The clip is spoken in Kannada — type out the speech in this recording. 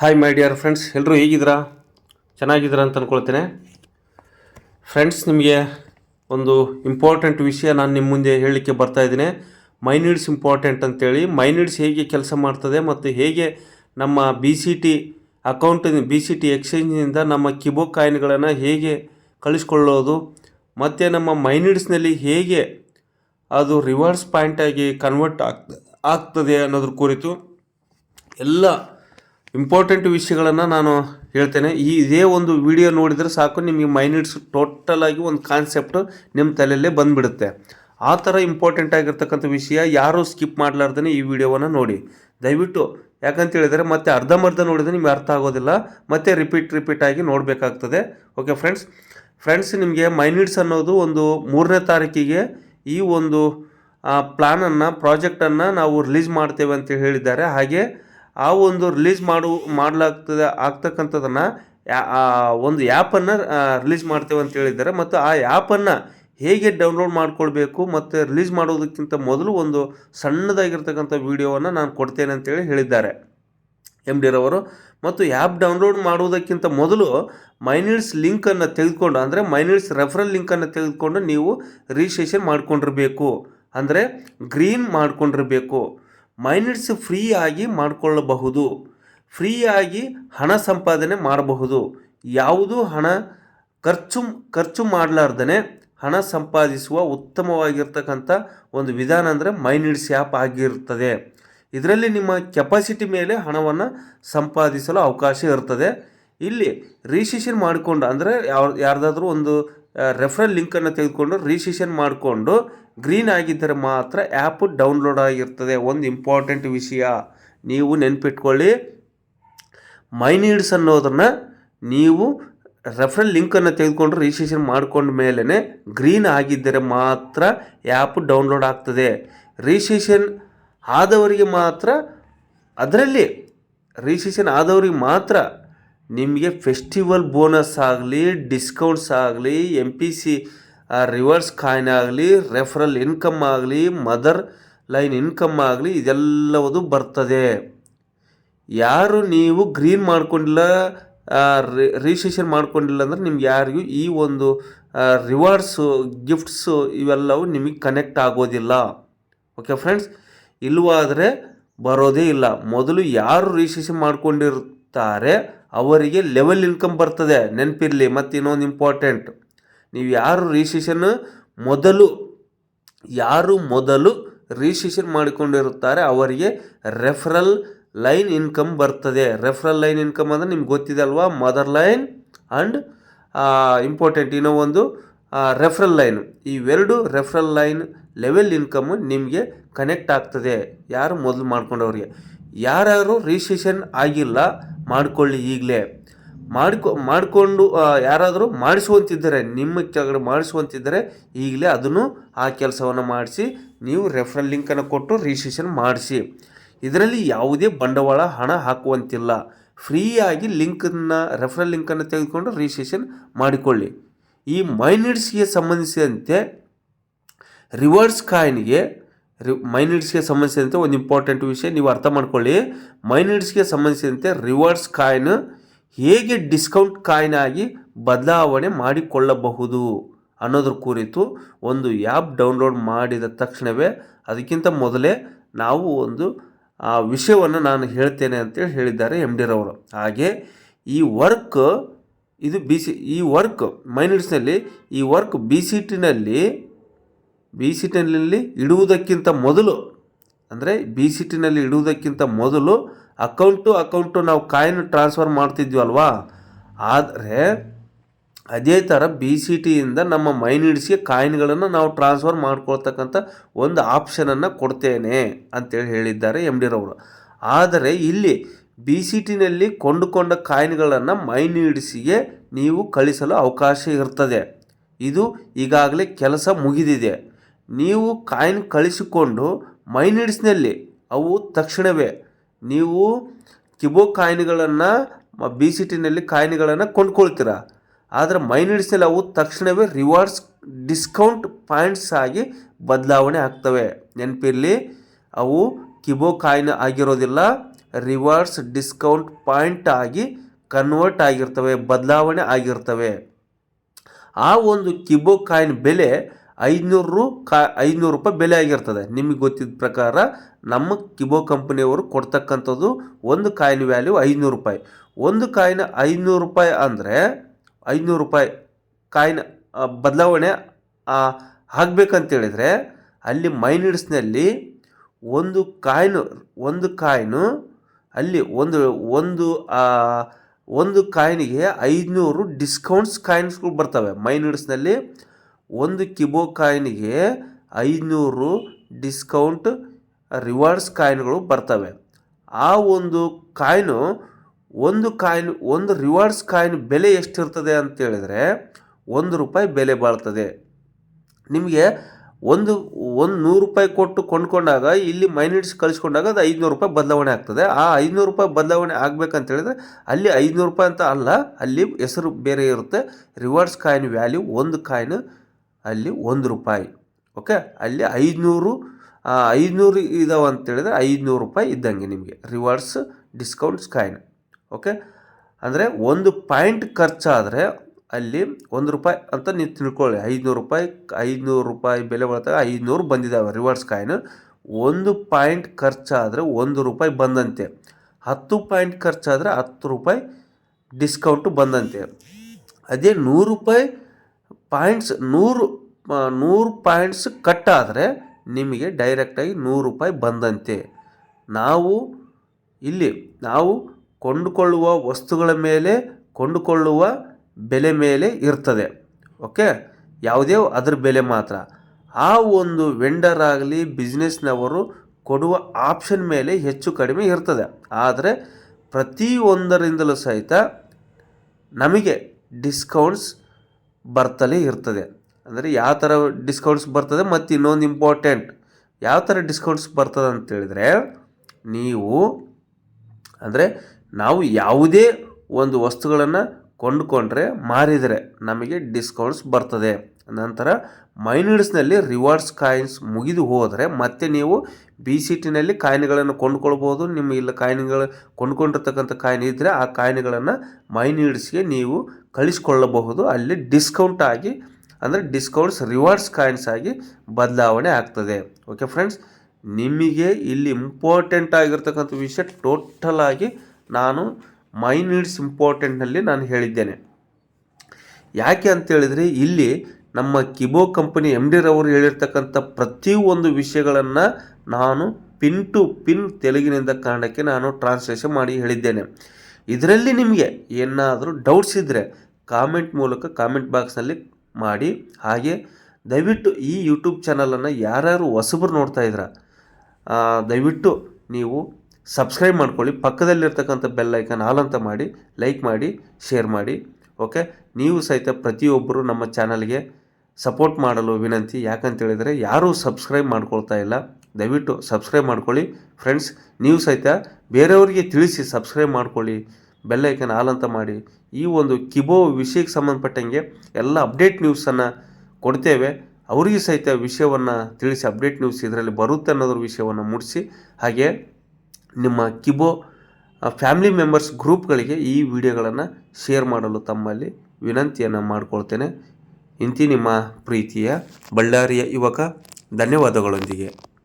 ಹಾಯ್ ಮೈ ಡಿಯರ್ ಫ್ರೆಂಡ್ಸ್ ಎಲ್ಲರೂ ಹೇಗಿದ್ದೀರಾ? ಚೆನ್ನಾಗಿದ್ದೀರಾ ಅಂತ ಅಂದ್ಕೊಳ್ತೇನೆ ಫ್ರೆಂಡ್ಸ್ ನಿಮಗೆ ಒಂದು ಇಂಪಾರ್ಟೆಂಟ್ ವಿಷಯ ನಾನು ನಿಮ್ಮ ಮುಂದೆ ಹೇಳಲಿಕ್ಕೆ ಬರ್ತಾ ಇದ್ದೀನಿ. ಮೈ ನೀಡ್ಸ್ ಇಂಪಾರ್ಟೆಂಟ್ ಅಂತೇಳಿ. ಮೈ ನೀಡ್ಸ್ ಹೇಗೆ ಕೆಲಸ ಮಾಡ್ತದೆ ಮತ್ತು ಹೇಗೆ ನಮ್ಮ ಬಿ ಸಿ ಟಿ ಅಕೌಂಟಿನ ಬಿ ಸಿ ಟಿ ಎಕ್ಸ್ಚೇಂಜಿನಿಂದ ನಮ್ಮ ಕಿಬೋ ಕಾಯಿನ್ಗಳನ್ನು ಹೇಗೆ ಕಳಿಸ್ಕೊಳ್ಳೋದು, ಮತ್ತು ನಮ್ಮ ಮೈ ನೀಡ್ಸ್ನಲ್ಲಿ ಹೇಗೆ ಅದು ರಿವರ್ಸ್ ಪಾಯಿಂಟಾಗಿ ಕನ್ವರ್ಟ್ ಆಗ್ತ, ಆಗ್ತದೆ ಅನ್ನೋದ್ರ ಕುರಿತು ಎಲ್ಲ ಇಂಪಾರ್ಟೆಂಟ್ ವಿಷಯಗಳನ್ನು ನಾನು ಹೇಳ್ತೇನೆ. ಈ ಇದೇ ಒಂದು ವಿಡಿಯೋ ನೋಡಿದರೆ ಸಾಕು, ನಿಮಗೆ ಮೈನಿಟ್ಸ್ ಟೋಟಲ್ ಆಗಿ ಒಂದು ಕಾನ್ಸೆಪ್ಟ್ ನಿಮ್ಮ ತಲೆಯಲ್ಲೇ ಬಂದುಬಿಡುತ್ತೆ. ಆ ಥರ ಇಂಪಾರ್ಟೆಂಟ್ ಆಗಿರ್ತಕ್ಕಂಥ ವಿಷಯ ಯಾರೂ ಸ್ಕಿಪ್ ಮಾಡಲಾರ್ದೇ ಈ ವಿಡಿಯೋವನ್ನು ನೋಡಿ. ದಯವಿಟ್ಟು ಯಾಕಂತೇಳಿದರೆ ಮತ್ತೆ ಅರ್ಧಂಬರ್ಧ ನೋಡಿದರೆ ನಿಮಗೆ ಅರ್ಥ ಆಗೋದಿಲ್ಲ. ಮತ್ತೆ ರಿಪೀಟ್ ರಿಪೀಟ್ ಆಗಿ ನೋಡಬೇಕಾಗ್ತದೆ. ಓಕೆ ಫ್ರೆಂಡ್ಸ್ ಫ್ರೆಂಡ್ಸ್ ನಿಮಗೆ ಮೈನಿಟ್ಸ್ ಅನ್ನೋದು ಒಂದು ಮೂರನೇ ತಾರೀಕಿಗೆ ಈ ಒಂದು ಪ್ಲಾನನ್ನು ಪ್ರಾಜೆಕ್ಟನ್ನು ನಾವು ರಿಲೀಸ್ ಮಾಡ್ತೇವೆ ಅಂತ ಹೇಳಿದ್ದಾರೆ. ಹಾಗೆ ಆ ಒಂದು ರಿಲೀಸ್ ಮಾಡು, ಮಾಡಲಾಗ್ತದೆ ಆಗ್ತಕ್ಕಂಥದ್ದನ್ನು ಒಂದು ಆ್ಯಪನ್ನು ರಿಲೀಸ್ ಮಾಡ್ತೇವೆ ಅಂತ ಹೇಳಿದ್ದಾರೆ. ಮತ್ತು ಆ ಆ್ಯಪನ್ನು ಹೇಗೆ ಡೌನ್ಲೋಡ್ ಮಾಡಿಕೊಳ್ಬೇಕು ಮತ್ತು ರಿಲೀಸ್ ಮಾಡೋದಕ್ಕಿಂತ ಮೊದಲು ಒಂದು ಸಣ್ಣದಾಗಿರ್ತಕ್ಕಂಥ ವೀಡಿಯೋವನ್ನು ನಾನು ಕೊಡ್ತೇನೆ ಅಂತೇಳಿ ಹೇಳಿದ್ದಾರೆ. ಎಂ ಡಿರವರು ಮತ್ತು ಆ್ಯಪ್ ಡೌನ್ಲೋಡ್ ಮಾಡುವುದಕ್ಕಿಂತ ಮೊದಲು ಮೈನಿಟ್ಸ್ ಲಿಂಕನ್ನು ತೆಗೆದುಕೊಂಡು, ಅಂದರೆ ಮೈನಿಲ್ಸ್ ರೆಫರಲ್ ಲಿಂಕನ್ನು ತೆಗೆದುಕೊಂಡು ನೀವು ರಿಜಿಸ್ಟ್ರೇಷನ್ ಮಾಡ್ಕೊಂಡಿರಬೇಕು. ಅಂದರೆ ಗ್ರೀನ್ ಮಾಡ್ಕೊಂಡಿರಬೇಕು. ಮೈನಿಟ್ಸ್ ಫ್ರೀ ಆಗಿ ಮಾಡಿಕೊಳ್ಳಬಹುದು. ಫ್ರೀಯಾಗಿ ಹಣ ಸಂಪಾದನೆ ಮಾಡಬಹುದು. ಯಾವುದು ಹಣ ಖರ್ಚು ಖರ್ಚು ಮಾಡಲಾರ್ದೇ ಹಣ ಸಂಪಾದಿಸುವ ಉತ್ತಮವಾಗಿರ್ತಕ್ಕಂಥ ಒಂದು ವಿಧಾನ ಅಂದರೆ ಮೈನಿಡ್ಸ್ ಆ್ಯಪ್ ಆಗಿರ್ತದೆ. ಇದರಲ್ಲಿ ನಿಮ್ಮ ಕೆಪಾಸಿಟಿ ಮೇಲೆ ಹಣವನ್ನು ಸಂಪಾದಿಸಲು ಅವಕಾಶ ಇರ್ತದೆ. ಇಲ್ಲಿ ರಿಜಿಸ್ಟ್ರೇಷನ್ ಮಾಡಿಕೊಂಡು ಅಂದರೆ ಯಾವ, ಯಾರ್ದಾದ್ರೂ ಒಂದು ರೆಫರಲ್ ಲಿಂಕನ್ನು ತೆಗೆದುಕೊಂಡು ರಿಜಿಸ್ಟ್ರೇಷನ್ ಮಾಡಿಕೊಂಡು ಗ್ರೀನ್ ಆಗಿದ್ದರೆ ಮಾತ್ರ ಆ್ಯಪ್ ಡೌನ್ಲೋಡ್ ಆಗಿರ್ತದೆ. ಒಂದು ಇಂಪಾರ್ಟೆಂಟ್ ವಿಷಯ. ನೀವು ನೆನ್ಪಿಟ್ಕೊಳ್ಳಿ. ಮೈ ನೀಡ್ಸ್ ಅನ್ನೋದನ್ನು ನೀವು ರೆಫರಲ್ ಲಿಂಕನ್ನು ತೆಗೆದುಕೊಂಡು ರಿಜಿಸ್ಟ್ರೇಷನ್ ಮಾಡ್ಕೊಂಡ ಮೇಲೇ ಗ್ರೀನ್ ಆಗಿದ್ದರೆ ಮಾತ್ರ ಆ್ಯಪ್ ಡೌನ್ಲೋಡ್ ಆಗ್ತದೆ. ರಿಜಿಸ್ಟ್ರೇಷನ್ ಆದವರಿಗೆ ಮಾತ್ರ, ಅದರಲ್ಲಿ ರಿಜಿಸ್ಟ್ರೇಷನ್ ಆದವರಿಗೆ ಮಾತ್ರ ನಿಮಗೆ ಫೆಸ್ಟಿವಲ್ ಬೋನಸ್ ಆಗಲಿ ಡಿಸ್ಕೌಂಟ್ಸ್ ಆಗಲಿ M P C reverse coin ಆಗಲಿ ರೆಫರಲ್ ಇನ್ಕಮ್ ಆಗಲಿ ಮದರ್ ಲೈನ್ ಇನ್ಕಮ್ ಆಗಲಿ, ಇದೆಲ್ಲವುದು ಬರ್ತದೆ. ಯಾರು ನೀವು ಗ್ರೀನ್ ಮಾಡ್ಕೊಂಡಿಲ್ಲ ರಿಜಿಸ್ಟ್ರೇಷನ್ ಮಾಡ್ಕೊಂಡಿಲ್ಲ ಅಂದ್ರೆ ನಿಮ್ಗೆ ಯಾರಿಗೂ ಈ ಒಂದು ರಿವಾರ್ಡ್ಸು ಗಿಫ್ಟ್ಸು ಇವೆಲ್ಲವೂ ನಿಮಗೆ ಕನೆಕ್ಟ್ ಆಗೋದಿಲ್ಲ. ಓಕೆ ಫ್ರೆಂಡ್ಸ್ ಇಲ್ಲವಾದರೆ ಬರೋದೇ ಇಲ್ಲ. ಮೊದಲು ಯಾರು ರಿಜಿಸ್ಟ್ರೇಷನ್ ಮಾಡ್ಕೊಂಡಿರ್ತಾರೆ ಅವರಿಗೆ ಲೆವೆಲ್ ಇನ್ಕಮ್ ಬರ್ತದೆ. ನೆನಪಿರಲಿ ಮತ್ತು ಇನ್ನೊಂದು ಇಂಪಾರ್ಟೆಂಟ್ ನೀವು ಯಾರು ರಿಜಿಸ್ಟ್ರೇಷನ್ ಮೊದಲು, ಯಾರು ಮೊದಲು ರಿಜಿಸ್ಟ್ರೇಷನ್ ಮಾಡಿಕೊಂಡಿರುತ್ತಾರೆ, ಅವರಿಗೆ ರೆಫರಲ್ ಲೈನ್ ಇನ್ಕಮ್ ಬರ್ತದೆ. ರೆಫರಲ್ ಲೈನ್ ಇನ್ಕಮ್ ಅಂದರೆ ನಿಮ್ಗೆ ಗೊತ್ತಿದೆ ಅಲ್ವಾ? ಮದರ್ ಲೈನ್ ಆ್ಯಂಡ್ ಇಂಪಾರ್ಟೆಂಟ್ ಇನ್ನೂ ಒಂದು ರೆಫರಲ್ ಲೈನ್ ಇವೆರಡು ರೆಫರಲ್ ಲೈನ್ ಲೆವೆಲ್ ಇನ್ಕಮ್ ನಿಮಗೆ ಕನೆಕ್ಟ್ ಆಗ್ತದೆ. ಯಾರು ಮೊದಲು ಮಾಡ್ಕೊಂಡವ್ರಿಗೆ. ಯಾರ್ಯಾರು ರಿಜಿಸ್ಟ್ರೇಷನ್ ಆಗಿಲ್ಲ, ಮಾಡಿಕೊಳ್ಳಿ ಈಗಲೇ. ಮಾಡ್ಕೊ, ಮಾಡಿಕೊಂಡು ಯಾರಾದರೂ ಮಾಡಿಸುವಂತಿದ್ದರೆ, ನಿಮ್ಮ ಕೆಳಗಡೆ ಮಾಡಿಸುವಂತಿದ್ದರೆ, ಈಗಲೇ ಅದನ್ನು ಆ ಕೆಲಸವನ್ನು ಮಾಡಿಸಿ, ನೀವು ರೆಫರಲ್ ಲಿಂಕನ್ನು ಕೊಟ್ಟು ರಿಜಿಸ್ಟ್ರೇಷನ್ ಮಾಡಿಸಿ. ಇದರಲ್ಲಿ ಯಾವುದೇ ಬಂಡವಾಳ ಹಣ ಹಾಕುವಂತಿಲ್ಲ. ಫ್ರೀಯಾಗಿ ಲಿಂಕನ್ನು, ರೆಫರಲ್ ಲಿಂಕನ್ನು ತೆಗೆದುಕೊಂಡು ರಿಜಿಸ್ಟ್ರೇಷನ್ ಮಾಡಿಕೊಳ್ಳಿ. ಈ ಮೈನಿಡ್ಸ್ಗೆ ಸಂಬಂಧಿಸಿದಂತೆ ರಿವರ್ಸ್ ಕಾಯಿನ್ಗೆ ಮೈನಿಡ್ಸ್ಗೆ ಸಂಬಂಧಿಸಿದಂತೆ ಒಂದು ಇಂಪಾರ್ಟೆಂಟ್ ವಿಷಯ ನೀವು ಅರ್ಥ ಮಾಡ್ಕೊಳ್ಳಿ. ಮೈನಿಡ್ಸ್ಗೆ ಸಂಬಂಧಿಸಿದಂತೆ ರಿವರ್ಸ್ ಕಾಯಿನ್ ಹೇಗೆ ಡಿಸ್ಕೌಂಟ್ ಕಾಯಿನ್ ಆಗಿ ಬದಲಾವಣೆ ಮಾಡಿಕೊಳ್ಳಬಹುದು ಅನ್ನೋದ್ರ ಕುರಿತು ಒಂದು ಆ್ಯಪ್ ಡೌನ್ಲೋಡ್ ಮಾಡಿದ ತಕ್ಷಣವೇ ಅದಕ್ಕಿಂತ ಮೊದಲೇ ನಾವು ಒಂದು, ಆ, ವಿಷಯವನ್ನು ನಾನು ಹೇಳ್ತೇನೆ ಅಂತೇಳಿ ಹೇಳಿದ್ದಾರೆ ಎಂ ಡಿರವರು ಹಾಗೆ ಈ ವರ್ಕ್ ಇದು ಬಿ ಸಿ ಈ ವರ್ಕ್ ಮೈನಿಡ್ಸ್ನಲ್ಲಿ ಈ ವರ್ಕ್ ಬಿ ಸಿ ಟಿನಲ್ಲಿ ಬಿ ಸಿ ಟಿನಲ್ಲಿ ಇಡುವುದಕ್ಕಿಂತ ಮೊದಲು, ಅಂದರೆ ಬಿ ಸಿ ಟಿನಲ್ಲಿ ಇಡುವುದಕ್ಕಿಂತ ಮೊದಲು ಅಕೌಂಟು ಅಕೌಂಟು ನಾವು ಕಾಯಿನ್ ಟ್ರಾನ್ಸ್ಫರ್ ಮಾಡ್ತಿದ್ವಲ್ವಾ ಆದರೆ ಅದೇ ಥರ ಬಿ ಸಿ ಟಿಯಿಂದ ನಮ್ಮ ಮೈನಿಡ್ಸ್ಗೆ ಕಾಯಿನ್ಗಳನ್ನು ನಾವು ಟ್ರಾನ್ಸ್ಫರ್ ಮಾಡ್ಕೊಳ್ತಕ್ಕಂಥ ಒಂದು ಆಪ್ಷನನ್ನು ಕೊಡ್ತೇನೆ ಅಂತೇಳಿ ಹೇಳಿದ್ದಾರೆ ಎಂ ಡಿ ರವರು. ಆದರೆ ಇಲ್ಲಿ ಬಿ ಸಿ ಟಿನಲ್ಲಿ ಕೊಂಡುಕೊಂಡ ಕಾಯಿನ್ಗಳನ್ನು ಮೈನಿಡ್ಸಿಗೆ ನೀವು ಕಳಿಸಲು ಅವಕಾಶ ಇರ್ತದೆ. ಇದು ಈಗಾಗಲೇ ಕೆಲಸ ಮುಗಿದಿದೆ. ನೀವು ಕಾಯಿನ್ ಕಳಿಸಿಕೊಂಡು ಮೈನಿಡ್ಸ್ನಲ್ಲಿ, ಅವು ತಕ್ಷಣವೇ. ನೀವು ಕಿಬೋ ಕಾಯಿನ್ಗಳನ್ನು ಬಿ ಸಿ ಟಿನಲ್ಲಿ ಕಾಯಿನ್ಗಳನ್ನು ಕೊಂಡ್ಕೊಳ್ತೀರ. ಆದರೆ ಮೈನಿಡ್ಸ್ನಲ್ಲಿ ಅವು ತಕ್ಷಣವೇ ರಿವಾರ್ಡ್ಸ್ ಡಿಸ್ಕೌಂಟ್ ಪಾಯಿಂಟ್ಸ್ ಆಗಿ ಬದಲಾವಣೆ ಆಗ್ತವೆ. ನೆನಪಿರಲಿ, ಅವು ಕಿಬೋ ಕಾಯಿನ್ ಆಗಿರೋದಿಲ್ಲ, ರಿವಾರ್ಡ್ಸ್ ಡಿಸ್ಕೌಂಟ್ ಪಾಯಿಂಟ್ ಆಗಿ ಕನ್ವರ್ಟ್ ಆಗಿರ್ತವೆ, ಬದಲಾವಣೆ ಆಗಿರ್ತವೆ. ಆ ಒಂದು ಕಿಬೋ ಕಾಯಿನ್ ಬೆಲೆ ಐದುನೂರು ಕಾ, ಐದುನೂರು ರೂಪಾಯಿ ಬೆಲೆ ಆಗಿರ್ತದೆ ನಿಮಗೆ ಗೊತ್ತಿದ್ದ ಪ್ರಕಾರ ನಮ್ಮ ಕಿಬೋ ಕಂಪನಿಯವರು ಕೊಡ್ತಕ್ಕಂಥದ್ದು ಒಂದು ಕಾಯಿನ್ ವ್ಯಾಲ್ಯೂ ಐದುನೂರು ರೂಪಾಯಿ. ಒಂದು ಕಾಯಿನ್ ಐದುನೂರು ರೂಪಾಯಿ ಅಂದರೆ ಐದುನೂರು ರೂಪಾಯಿ ಕಾಯಿನ್ ಬದಲಾವಣೆ ಆಗಬೇಕಂತೇಳಿದರೆ ಅಲ್ಲಿ ಮೈನಿಡ್ಸ್ನಲ್ಲಿ ಒಂದು ಕಾಯಿನ್ ಒಂದು ಕಾಯಿನು ಅಲ್ಲಿ ಒಂದು ಒಂದು ಒಂದು ಕಾಯಿನಿಗೆ ಐದುನೂರು ಡಿಸ್ಕೌಂಟ್ಸ್ ಕಾಯಿನ್ಸ್ಗಳು ಬರ್ತವೆ. ಮೈನಿಡ್ಸ್ನಲ್ಲಿ ಒಂದು ಕಿಬೋ ಕಾಯಿನಿಗೆ ಐನೂರು ಡಿಸ್ಕೌಂಟ್ ರಿವಾರ್ಡ್ಸ್ ಕಾಯಿನ್ಗಳು ಬರ್ತವೆ. ಆ ಒಂದು ಕಾಯಿನು ಒಂದು ಕಾಯಿನ್, ಒಂದು ರಿವಾರ್ಡ್ಸ್ ಕಾಯಿನ್ ಬೆಲೆ ಎಷ್ಟಿರ್ತದೆ ಅಂತೇಳಿದರೆ ಒಂದು ರೂಪಾಯಿ ಬೆಲೆ ಬಾಳ್ತದೆ. ನಿಮಗೆ ಒಂದು ಒಂದು ನೂರು ರೂಪಾಯಿ ಕೊಟ್ಟು ಕೊಂಡ್ಕೊಂಡಾಗ ಇಲ್ಲಿ ಮೈನಿಟ್ಸ್ ಕಳಿಸ್ಕೊಂಡಾಗ ಅದು ಐದುನೂರು ರೂಪಾಯಿ ಬದಲಾವಣೆ ಆಗ್ತದೆ. ಆ ಐದುನೂರು ರೂಪಾಯಿ ಬದಲಾವಣೆ ಆಗಬೇಕಂತ ಹೇಳಿದ್ರೆ ಅಲ್ಲಿ ಐದುನೂರು ರೂಪಾಯಿ ಅಂತ ಅಲ್ಲ, ಅಲ್ಲಿ ಹೆಸರು ಬೇರೆ ಇರುತ್ತೆ. ರಿವಾರ್ಡ್ಸ್ ಕಾಯಿನ್ ವ್ಯಾಲ್ಯೂ ಒಂದು ಕಾಯಿನ್ ಅಲ್ಲಿ ಒಂದು ರೂಪಾಯಿ. ಓಕೆ? ಅಲ್ಲಿ ಐದುನೂರು ಐದುನೂರು ಇದಾವೆ ಅಂತ ಹೇಳಿದ್ರೆ ಐದುನೂರು ರೂಪಾಯಿ ಇದ್ದಂಗೆ ನಿಮಗೆ. Rewards discounts coin okay? ಅಂದರೆ ಒಂದು ಪಾಯಿಂಟ್ ಖರ್ಚಾದರೆ ಅಲ್ಲಿ ಒಂದು ರೂಪಾಯಿ ಅಂತ ನೀವು ತಿಳ್ಕೊಳ್ಳಿ. ಐದುನೂರು ರೂಪಾಯಿ ಐದುನೂರು ರೂಪಾಯಿ ಬೆಲೆ ಬಳತಾಗ ಐದುನೂರು ಬಂದಿದ್ದಾವೆ ರಿವಾರ್ಡ್ಸ್ ಕಾಯಿನ್ ಒಂದು ಪಾಯಿಂಟ್ ಖರ್ಚಾದರೆ ಒಂದು ರೂಪಾಯಿ ಬಂದಂತೆ. ಹತ್ತು ಪಾಯಿಂಟ್ ಖರ್ಚಾದರೆ ಹತ್ತು ರೂಪಾಯಿ ಡಿಸ್ಕೌಂಟು ಬಂದಂತೆ. ಅದೇ ನೂರು ರೂಪಾಯಿ ಪಾಯಿಂಟ್ಸ್ ನೂರು ನೂರು ಪಾಯಿಂಟ್ಸ್ ಕಟ್ ಆದರೆ ನಿಮಗೆ ಡೈರೆಕ್ಟಾಗಿ ನೂರು ರೂಪಾಯಿ ಬಂದಂತೆ. ನಾವು ಇಲ್ಲಿ, ನಾವು ಕೊಂಡುಕೊಳ್ಳುವ ವಸ್ತುಗಳ ಮೇಲೆ, ಕೊಂಡುಕೊಳ್ಳುವ ಬೆಲೆ ಮೇಲೆ ಇರ್ತದೆ. ಓಕೆ? ಯಾವುದೇ ಅದರ ಬೆಲೆ ಮಾತ್ರ. ಆ ಒಂದು ವೆಂಡರ್ ಆಗಲಿ ಬಿಸ್ನೆಸ್ನವರು ಕೊಡುವ ಆಪ್ಷನ್ ಮೇಲೆ ಹೆಚ್ಚು ಕಡಿಮೆ ಇರ್ತದೆ. ಆದರೆ ಪ್ರತಿಯೊಂದರಿಂದಲೂ ಸಹಿತ ನಮಗೆ ಡಿಸ್ಕೌಂಟ್ಸ್ ಬರ್ತಲೇ ಇರ್ತದೆ. ಅಂದರೆ ಯಾವ ಥರ ಡಿಸ್ಕೌಂಟ್ಸ್ ಬರ್ತದೆ ಮತ್ತು ಇನ್ನೊಂದು ಇಂಪಾರ್ಟೆಂಟ್ ಯಾವ ಥರ ಡಿಸ್ಕೌಂಟ್ಸ್ ಬರ್ತದೆ ಅಂತೇಳಿದರೆ ನೀವು ಅಂದರೆ ನಾವು ಯಾವುದೇ ಒಂದು ವಸ್ತುಗಳನ್ನು ಕೊಂಡುಕೊಂಡ್ರೆ ಮಾರಿದರೆ ನಮಗೆ ಡಿಸ್ಕೌಂಟ್ಸ್ ಬರ್ತದೆ. ನಂತರ ಮೈನಿಡ್ಸ್ನಲ್ಲಿ ರಿವಾರ್ಡ್ಸ್ ಕಾಯಿನ್ಸ್ ಮುಗಿದು ಹೋದರೆ ಮತ್ತೆ ನೀವು ಬಿ ಸಿ ಟಿನಲ್ಲಿ ಕಾಯಿನ್ಗಳನ್ನು ಕೊಂಡ್ಕೊಳ್ಬೋದು. ನಿಮ್ಮ ಇಲ್ಲ ಕಾಯಿನ್ಗಳು ಕೊಂಡ್ಕೊಂಡಿರ್ತಕ್ಕಂಥ ಕಾಯಿನ್ ಇದ್ದರೆ ಆ ಕಾಯಿನ್ಗಳನ್ನು ಮೈನಿಡ್ಸ್ಗೆ ನೀವು ಕಳಿಸ್ಕೊಳ್ಳಬಹುದು. ಅಲ್ಲಿ ಡಿಸ್ಕೌಂಟ್ ಆಗಿ ಅಂದರೆ ಡಿಸ್ಕೌಂಟ್ಸ್ ರಿವಾರ್ಡ್ಸ್ ಕಾಯಿನ್ಸ್ ಆಗಿ ಬದಲಾವಣೆ ಆಗ್ತದೆ. ಓಕೆ ಫ್ರೆಂಡ್ಸ್ ನಿಮಗೆ ಇಲ್ಲಿ ಇಂಪಾರ್ಟೆಂಟ್ ಆಗಿರ್ತಕ್ಕಂಥ ವಿಷಯ ಟೋಟಲ್ ಆಗಿ ನಾನು ಮೈ ನೀಡ್ಸ್ ಇಂಪಾರ್ಟೆಂಟ್ನಲ್ಲಿ ನಾನು ಹೇಳಿದ್ದೇನೆ. ಯಾಕೆ ಅಂತೇಳಿದರೆ ಇಲ್ಲಿ ನಮ್ಮ ಕಿಬೋ ಕಂಪನಿ ಎಂ ಡಿ ರವರು ಹೇಳಿರ್ತಕ್ಕಂಥ ಪ್ರತಿಯೊಂದು ವಿಷಯಗಳನ್ನು ನಾನು ಪಿನ್ ಟು ಪಿನ್ ತೆಲುಗಿನಿಂದ ಕನ್ನಡಕ್ಕೆ ನಾನು ಟ್ರಾನ್ಸ್ಲೇಷನ್ ಮಾಡಿ ಹೇಳಿದ್ದೇನೆ. ಇದರಲ್ಲಿ ನಿಮಗೆ ಏನಾದರೂ ಡೌಟ್ಸ್ ಇದ್ದರೆ ಕಾಮೆಂಟ್ ಮೂಲಕ ಕಾಮೆಂಟ್ ಬಾಕ್ಸ್ನಲ್ಲಿ ಮಾಡಿ. ಹಾಗೆ ದಯವಿಟ್ಟು ಈ ಯೂಟ್ಯೂಬ್ ಚಾನಲನ್ನು ಯಾರ್ಯಾರು ಹೊಸಬ್ರು ನೋಡ್ತಾ ಇದ್ದೀರ ದಯವಿಟ್ಟು ನೀವು ಸಬ್ಸ್ಕ್ರೈಬ್ ಮಾಡ್ಕೊಳ್ಳಿ. ಪಕ್ಕದಲ್ಲಿರ್ತಕ್ಕಂಥ ಬೆಲ್ ಐಕನ್ ಆಲ್ ಅಂತ ಮಾಡಿ ಲೈಕ್ ಮಾಡಿ ಶೇರ್ ಮಾಡಿ ಓಕೆ ನೀವು ಸಹಿತ ಪ್ರತಿಯೊಬ್ಬರು ನಮ್ಮ ಚಾನಲ್ಗೆ ಸಪೋರ್ಟ್ ಮಾಡಲು ವಿನಂತಿ. ಯಾಕಂತೇಳಿದರೆ ಯಾರೂ ಸಬ್ಸ್ಕ್ರೈಬ್ ಮಾಡ್ಕೊಳ್ತಾ ಇಲ್ಲ. ದಯವಿಟ್ಟು ಸಬ್ಸ್ಕ್ರೈಬ್ ಮಾಡ್ಕೊಳ್ಳಿ. ಫ್ರೆಂಡ್ಸ್, ನೀವು ಸಹಿತ ಬೇರೆಯವರಿಗೆ ತಿಳಿಸಿ ಸಬ್ಸ್ಕ್ರೈಬ್ ಮಾಡ್ಕೊಳ್ಳಿ. ಬೆಲ್ಲೈಕನ್ ಆಲ್ ಅಂತ ಮಾಡಿ. ಈ ಒಂದು ಕಿಬೋ ವಿಷಯಕ್ಕೆ ಸಂಬಂಧಪಟ್ಟಂಗೆ ಎಲ್ಲ ಅಪ್ಡೇಟ್ ನ್ಯೂಸನ್ನು ಕೊಡ್ತೇವೆ. ಅವರಿಗೆ ಸಹಿತ ವಿಷಯವನ್ನು ತಿಳಿಸಿ, ಅಪ್ಡೇಟ್ ನ್ಯೂಸ್ ಇದರಲ್ಲಿ ಬರುತ್ತೆ ಅನ್ನೋದ್ರ ವಿಷಯವನ್ನು ಮೂಡಿಸಿ ಹಾಗೆ ನಿಮ್ಮ ಕಿಬೋ ಫ್ಯಾಮಿಲಿ ಮೆಂಬರ್ಸ್ ಗ್ರೂಪ್ಗಳಿಗೆ ಈ ವಿಡಿಯೋಗಳನ್ನು ಶೇರ್ ಮಾಡಲು ತಮ್ಮಲ್ಲಿ ವಿನಂತಿಯನ್ನು ಮಾಡಿಕೊಳ್ತೇನೆ. ಇಂತಿ ನಿಮ್ಮ ಪ್ರೀತಿಯ ಬಳ್ಳಾರಿಯ ಯುವಕ ಧನ್ಯವಾದಗಳೊಂದಿಗೆ.